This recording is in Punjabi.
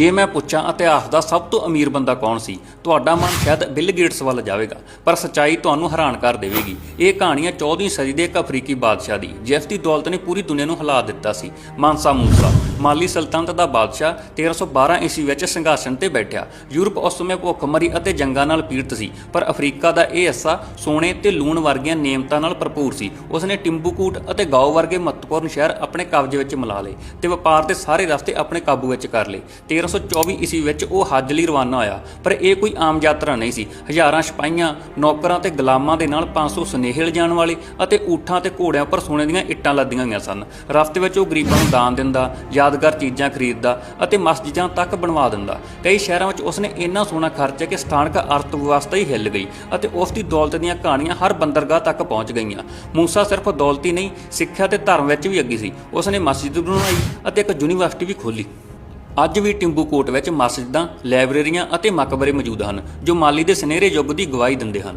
ਜੇ ਮੈਂ ਪੁੱਛਾਂ ਇਤਿਹਾਸ ਦਾ ਸਭ ਤੋਂ ਅਮੀਰ ਬੰਦਾ ਕੌਣ ਸੀ, ਤੁਹਾਡਾ ਮਨ ਸ਼ਾਇਦ ਬਿਲ ਗੇਟਸ ਵੱਲ ਜਾਵੇਗਾ, ਪਰ ਸੱਚਾਈ ਤੁਹਾਨੂੰ ਹੈਰਾਨ ਕਰ ਦੇਵੇਗੀ। ਇਹ ਕਹਾਣੀਆਂ 14ਵੀਂ ਸਦੀ ਦੇ ਇੱਕ ਅਫਰੀਕੀ ਬਾਦਸ਼ਾਹ ਦੀ, ਜਿਸ ਦੀ ਦੌਲਤ ਨੇ ਪੂਰੀ ਦੁਨੀਆ ਨੂੰ ਹਿਲਾ ਦਿੱਤਾ ਸੀ। ਮਾਨਸਾ ਮੂਸਾ, ਮਾਲੀ ਸਲਤਨਤ ਦਾ ਬਾਦਸ਼ਾਹ 1312 ਈਸਵੀ ਵਿੱਚ ਸਿੰਘਾਸਨ ਤੇ ਬੈਠਿਆ। ਯੂਰਪ ਉਸ ਸਮੇਂ ਭੁੱਖਮਰੀ ਅਤੇ ਜੰਗਾਂ ਨਾਲ ਪੀੜਤ ਸੀ, ਪਰ ਅਫਰੀਕਾ ਦਾ ਇਹ ਹਿੱਸਾ ਸੋਨੇ ਤੇ ਲੂਣ ਵਰਗੀਆਂ ਨਿਯਮਤਾਂ ਨਾਲ ਭਰਪੂਰ ਸੀ। ਉਸ ਨੇ ਟਿੰਬੂਕੂਟ ਅਤੇ ਗਾਓ ਵਰਗੇ ਮਹੱਤਵਪੂਰਨ ਸ਼ਹਿਰ ਆਪਣੇ ਕਬਜ਼ੇ ਵਿੱਚ ਮਿਲਾ ਲਏ ਤੇ ਵਪਾਰ ਦੇ ਸਾਰੇ ਰਸਤੇ ਆਪਣੇ ਕਾਬੂ ਵਿੱਚ ਕਰ ਲਏ। 1324 ਈਸਵੀ ਵਿੱਚ ਉਹ ਹੱਜ ਲਈ ਰਵਾਨਾ ਹੋਇਆ ਪਰ ਇਹ ਕੋਈ ਆਮ ਯਾਤਰਾ ਨਹੀਂ ਸੀ। ਹਜ਼ਾਰਾਂ ਸਿਪਾਹੀਆਂ, ਨੌਕਰਾਂ ਤੇ ਗੁਲਾਮਾਂ ਦੇ ਨਾਲ 500 ਸੁਨੇਹੇ ਲਿਜਾਣ ਵਾਲੇ ਅਤੇ ਊਠਾਂ ਤੇ ਘੋੜਿਆਂ ਉੱਪਰ ਸੋਨੇ ਦੀਆਂ ਇੱਟਾਂ ਲੱਦੀਆਂ ਹੋਈਆਂ ਸਨ। ਰਸਤੇ ਵਿੱਚ ਉਹ ਗਰੀਬਾਂ ਨੂੰ ਦਾਨ ਦਿੰਦਾ, ਯਾਦਗਾਰ ਚੀਜ਼ਾਂ ਖਰੀਦਦਾ ਅਤੇ ਮਸਜਿਦਾਂ ਤੱਕ ਬਣਵਾ ਦਿੰਦਾ। ਕਈ ਸ਼ਹਿਰਾਂ ਵਿੱਚ ਉਸਨੇ ਇੰਨਾ ਸੋਨਾ ਖਰਚਿਆ ਕਿ ਸਥਾਨਕ ਅਰਥ ਵਿਵਸਥਾ ਹੀ ਹਿੱਲ ਗਈ ਅਤੇ ਉਸ ਦੀ ਦੌਲਤ ਦੀਆਂ ਕਹਾਣੀਆਂ ਹਰ ਬੰਦਰਗਾਹ ਤੱਕ ਪਹੁੰਚ ਗਈਆਂ। ਮੂਸਾ ਸਿਰਫ ਦੌਲਤੀ ਨਹੀਂ, ਸਿੱਖਿਆ ਤੇ ਧਰਮ ਵਿੱਚ ਵੀ ਅੱਗੇ ਸੀ। ਉਸਨੇ ਮਸਜਿਦ ਬਣਾਈ ਅਤੇ ਇੱਕ ਯੂਨੀਵਰਸਿਟੀ ਵੀ ਖੋਲ੍ਹੀ। ਅੱਜ ਵੀ ਟਿੰਬੂਕੋਟ ਵਿੱਚ ਮਸਜਿਦਾਂ, ਲਾਇਬ੍ਰੇਰੀਆਂ ਅਤੇ ਮਕਬਰੇ ਮੌਜੂਦ ਹਨ, ਜੋ ਮਾਲੀ ਦੇ ਸੁਨਹਿਰੇ ਯੁੱਗ ਦੀ ਗਵਾਹੀ ਦਿੰਦੇ ਹਨ।